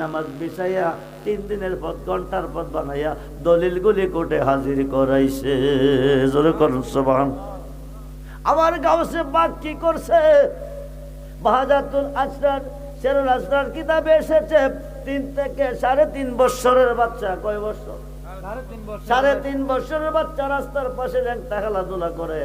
নামাজ বিছাইয়া তিন দিনের পর ঘণ্টার পর বানাইয়া দলিলগুলি কোটে হাজির করাইছে। জোরে করুন সুবহান। আমার গাউসে বাদ কি করছে? বাহাদাতুল আসরার শেরুল আসরার কিতাবে এসেছে তিন থেকে সাড়ে তিন বছরের বাচ্চা। কয় বছর সাড়ে তিন বছরের বাচ্চা। রাস্তার পাশে একটা খেলাধুলা করে।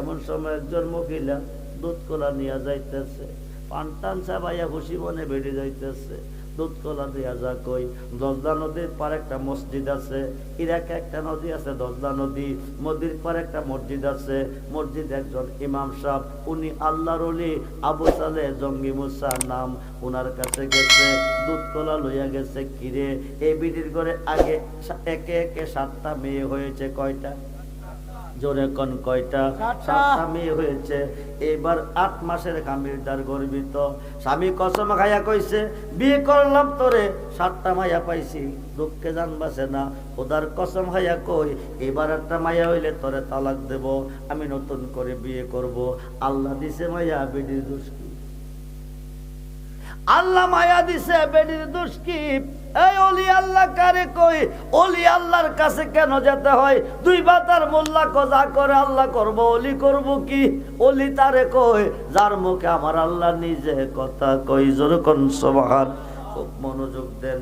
এমন সময় একজন মহিলা দুধ কলা নিয়ে যাইতেছে। পানটান চাবাইয়া খুশি মনে বেড়ে যাইতেছে। দুধ দিয়া যা কই। দশদা নদীর পার একটা মসজিদ আছে, ইরাকে একটা নদী আছে দশদা নদী। নদীর পার একটা মসজিদ আছে, মসজিদ একজন ইমাম সাহ উনি আল্লাহর অলি আবু সালে জঙ্গি মুসা নাম উনার কাছে গেছে, দুধ কলা লইয়া গেছে কিরে? এই বিটির করে আগে একে একে সাতটা মেয়ে হয়েছে, কয়টা? জোরে কোন কয়টা? সাতটা মেয়ে হয়েছে। এবার আট মাসের কামিরদার গর্বিত। স্বামী কসম খাইয়া কইছে বিয়ে করলাম তোরে সাতটা মাইয়া পাইছি। দুঃখে জানবাসে না। ওদার কসম খাইয়া কই এবার একটা মায়া হইলে তোরে তালাক দেব। আমি নতুন করে বিয়ে করব। আল্লাহ দিছে মায়া বেডির দুষ্কি আল্লাহ মায়া দিছে বেডির দুষ্কি আল্লাহ কারে কই অলি আল্লাহর কাছে কেন যেতে হয়? দুই বাতার মোল্লা কজা করে আল্লাহ করব, অলি করব কি? অলি তারে কই যার মুখে আমার আল্লাহ নিজে কথা কই জোর কোন খুব মনোযোগ দেন।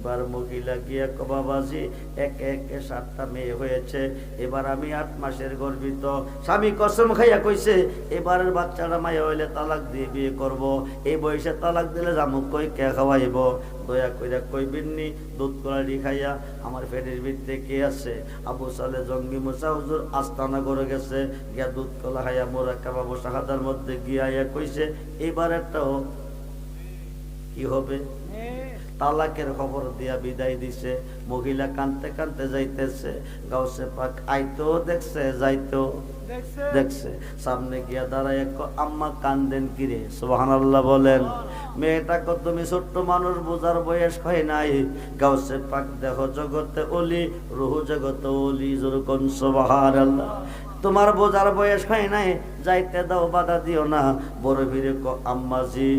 এইবার মহিলা গিয়া বাবাজি, একে একে সাতটা মেয়ে হয়েছে। এবার আমি আট মাসের গর্বিত। স্বামী কসম খাইয়া কইছে, এবারের বাচ্চারা মায়া হইলে তালাক দিয়ে বিয়ে করব। এই বয়সে তালাক দিলে জামুক কই, কে খাওয়াইব? দয়া কইরা কইবিননি দুধ কলারি খাইয়া। আমার পেটের ভিতরে কে আছে? আবু সালে জঙ্গি মুসা হুজুর আস্তানা করে গেছে। গিয়া দুধ কলা খাইয়া মোরা কাবাবু শাহাদার মধ্যে গিয়া কইছে এবার একটা কি হবে? তালাকের খবর দিয়া বিদায় দিছে। মহিলা কানতে কানতে যাইতেছে। গাউসে পাক আইতো দেখছে যাইতো দেখছে? সামনে গিয়া দাঁড়ায় আম্মা কান্দেন কিরে? সুবহানাল্লাহ বলেন। মেয়েটাকে তুমি ছোট্ট মানুষ বোঝার বয়স হয় নাই। গাউসে পাক দেহ জগতে অলি রুহু জগতে অলি যেরকম সুবহানাল্লাহ। তোমার বোঝার বয়স হয় নাই যাইতে দাও বাধা দিও না। বড় ভিড়ে ক আম্মাজি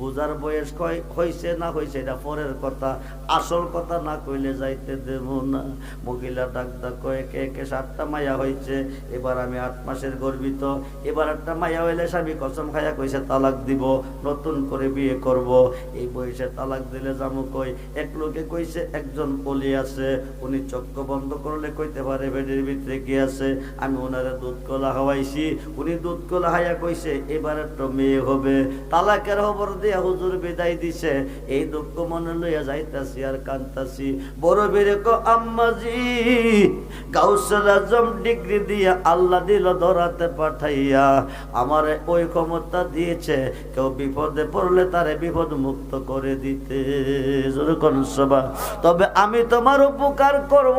বুঝার বয়স হইছে না হইছে, এটা পরের কথা। আসল কথা না কইলে যাইতে দেব না। মহিলা ডাক ডাক কয় একে একে সাতটা মায়া হয়েছে এবার আমি আট মাসের গর্বিত। এবার একটা মায়া হইলে স্বামী কসম খাইয়া কইছে, তালাক দিব, নতুন করে বিয়ে করব। এই বয়সে তালাক দিলে যাব কই এক লোকে কইছে, একজন পলি আছে। উনি চক্ষু বন্ধ করলে কইতে পারে বেডের ভিতরে কি আছে? আমি ওনারে দুধ কলা খাওয়াইছি। উনি দুধ কলা হাইয়া কইছে এবার একটা মেয়ে হবে। তালাকের খবর দিয়া হুজুর বিদায় দিছে। এই দুঃখ মনে লইয়া যাইতাছি আর কান্তাছি বড় বেরে কো, আম্মাজি আজম ডিগ্রি দিয়া আল্লাহ দিল ধরাতে পাঠাইয়া। আমারে ওই ক্ষমতা দিয়েছে, কেউ বিপদে পড়লে তারে বিপদ মুক্ত করে দিতে। তবে আমি তোমার উপকার করব,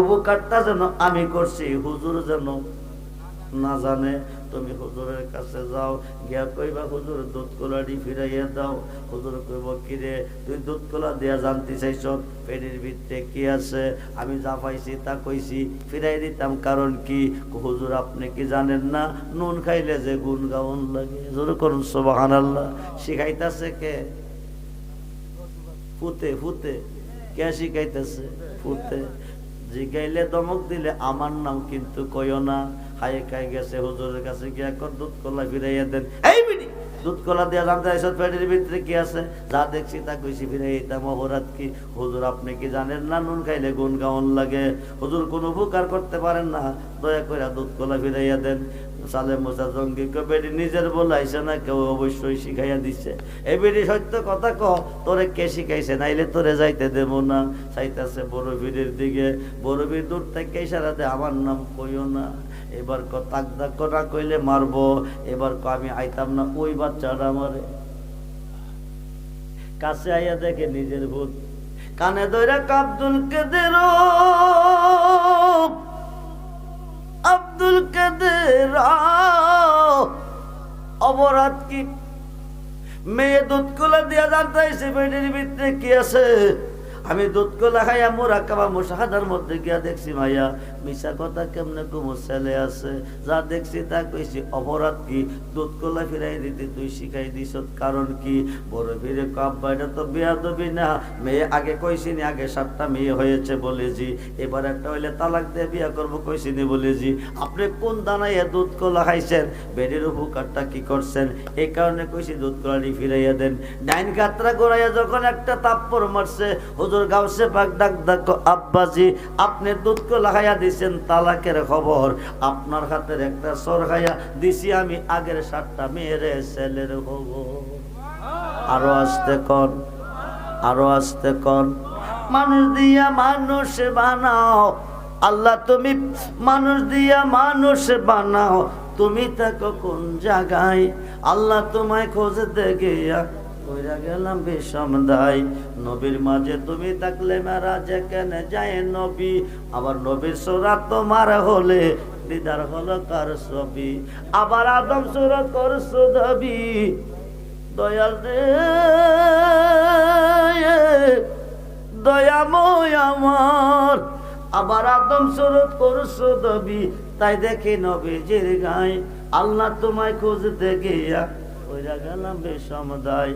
উপকারটা যেন আমি করছি। হুজুর যেন না জানে। তুমি হুজুরের কাছে যাও, গিয়া কইবা, হুজুর দুধ কলাটি ফিরাইয়া দাও। হুজুর কইব কিরে তুই দুধ কলা দিয়া জানতে চাইছ পেটের ভিতরে কি আছে? আমি যা পাইছি তা কইছি, ফিরাই দিতাম, কারণ কি? হুজুর, আপনি কি জানেন না? নুন খাইলে যে গুণ গাউন লাগে। জোর করুন সোবাহান আল্লাহ শিখাইতাছে কে? ফুতে ফুতে। কে শিখাইতেছে? ফুতে। জিগাইলে দমক দিলে আমার নাম কিন্তু কইও না। গেছে, হুজুরের কাছে গিয়া কর দুধ কলা ফিরাইয়া দেন। এই দুধ কলা জানতে পেটের ভিতরে কি আছে? যা দেখছি তা কইছি ফিরাই দিতাম মহরাত কি? হুজুর, আপনি কি জানেন না? নুন খাইলে গুণ গাউন লাগে? হুজুর, কোনো উপকার করতে পারেন না। দয়া করে দুধ কলা ফিরাইয়া দেন। সালে মোসা জঙ্গি কে বেটি নিজের বলাইছে না কেউ অবশ্যই শিখাইয়া দিছে। এই বেটি সত্য কথা ক, তোরে কে শিখাইছে? নাইলে তোরে যাইতে দেব না। চাইতেছে বড় দিকে। বড় দূর থেকে ইশারা আমার নাম কইও না। এবার ক তাক দাক না কইলে মারবো। এবার ক আমি আইতাম না ওই বাচ্চাটা আমারে। কাছে আইয়া দেখে নিজের ভূত, কানে দইরা কাব্দুল কেদের। কি? মেয়ে দুধ কুলা দিয়া জানতে পেটের ভিতরে কি আছে? আমি দুধ কলা খাইয়া মোরা কাবা মোশাহাদার মধ্যে গিয়া দেখছি মাইয়া মিশা কথা কেমনে কুমো? ছেলে আছে। যা দেখছি তা কইছি, অপরাধ কি? দুধ কলা ফিরাই দিতে তুই শিখাই দিস কারণ কি? বড় ফিরে কাব্বা এটা তো বিয়া দবি না। মেয়ে আগে কইছি নি, আগে সাতটা মেয়ে হয়েছে বলেছি। এবার একটা হইলে তালাক দিয়ে বিয়া করব কইছি নি বলেছি। আপনি কোন দানায় দুধ কলা খাইছেন? বেডের উপকারটা কি করছেন? এই কারণে কইছি দুধ কলাটি ফিরাইয়া দেন। ডাইন কাতরা করাইয়া যখন একটা তাপ্পর মারছে, হুজুর গাউসে পাক ডাক ডাক, আব্বাজি, আপনি দুধ কলা খাইয়া দিছেন তালাকের খবর। আপনার হাতের একটা সর খাইয়া দিছি আমি, আগের সাতটা মেয়েরে ছেলের খবর। আরও আসতে কন, আরও আসতে কন। মানুষ দিয়া মানুষ বানাও, আল্লাহ তুমি মানুষ দিয়া মানুষ বানাও। তুমি থাকো কোন জায়গায়, আল্লাহ তোমায় খোঁজতে গিয়া কইরা গেলাম বিষম দায় নবীর মাঝে তুমি থাকলে মেরা যেখানে যায় নবী? আবার নবীর সোরা তোমার হলে দিদার হলো কার ছবি? আবার আদম সুরত করছ দাবি দয়াল রে, দয়াময় আমার। আবার আদম সুরত করছ দবি তাই দেখি নবীজির গায়। আল্লাহ তোমায় খুঁজতে গিয়া ওইরা গেলাম বেসমদায়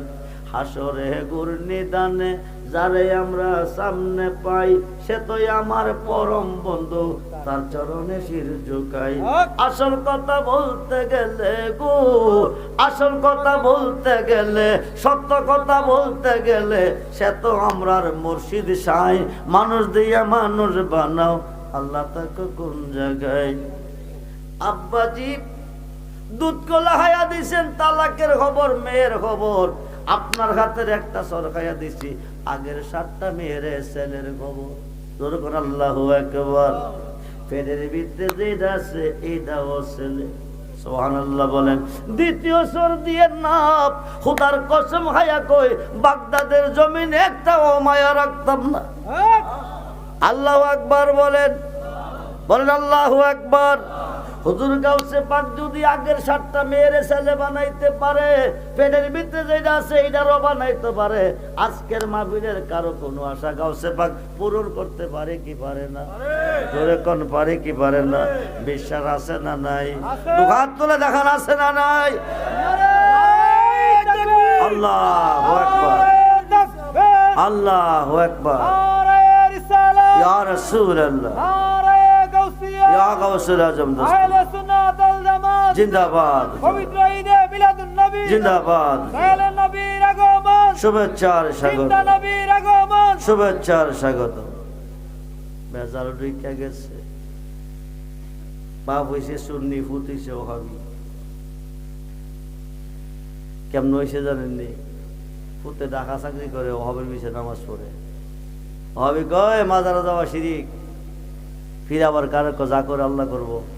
হাসরে গুর নিদানে যারে আমরা সামনে পাই, সে তো আমার পরম বন্ধু, তার চরণে শির ঝুকাই। আসল কথা বলতে গেলে গো আসল কথা বলতে গেলে, সত্য কথা বলতে গেলে, সে তো আমরার মুর্শিদ সাই। মানুষ দিয়া মানুষ বানাও, আল্লাহ তাকে কোন জায়গায়? আব্বাজি দুধ কলা হায়া দিছেন তালাকের খবর মেয়ের খবর। আপনার হাতের একটা সরকাইয়া দিছি আগের সাতটা মেয়ের ছেলের খবর। আল্লাহ একবার পেটের ভিতরে যেটা আছে এইটাও ছেলে। সোহানাল্লাহ বলেন দ্বিতীয় সর দিয়ে নাপ খুদার কসম হায়া কই বাগদাদের জমিন একটাও মায়া রাখতাম না। আল্লাহ আকবার বলেন। বলেন আল্লাহ আকবার। হুজুর গাউসে পাক যদি আগের সাতটা মেয়ের ছেলে বানাইতে পারে পেটের ভিতরে যেটা আছে এইটারও বানাইতে পারে আজকের মাহফিলের কারও কোনো আশা গাউসে পাক পূরণ করতে পারে কি পারে না? ধরে কোন পারে কি পারে না? বিশ্বাস আছে না নাই? দু হাত তুলে দেখান আছে না নাই? আল্লাহ আল্লাহ ইয়া ইয়া গাউসুল আজম দোস্ত। জিন্দাবাদ। পবিত্র ঈদে মিলাদুন নবী। জিন্দাবাদ। দয়ালের নবীর আগমন। শুভেচ্ছার স্বাগত। নবীর আগমন। শুভেচ্ছার স্বাগত। বেজাল ঢুকা গেছে। বাপ হইছে সুন্নি ওহাবি। কেমন হয়েছে জানেননি? ফুতে ডাকা চাকরি করে ওহাবের বিষয়ে নামাজ পড়ে। ওহাবি কয় মাজারা যাওয়া শিরিক। ফির আবার কারও যা করে আল্লাহ করব।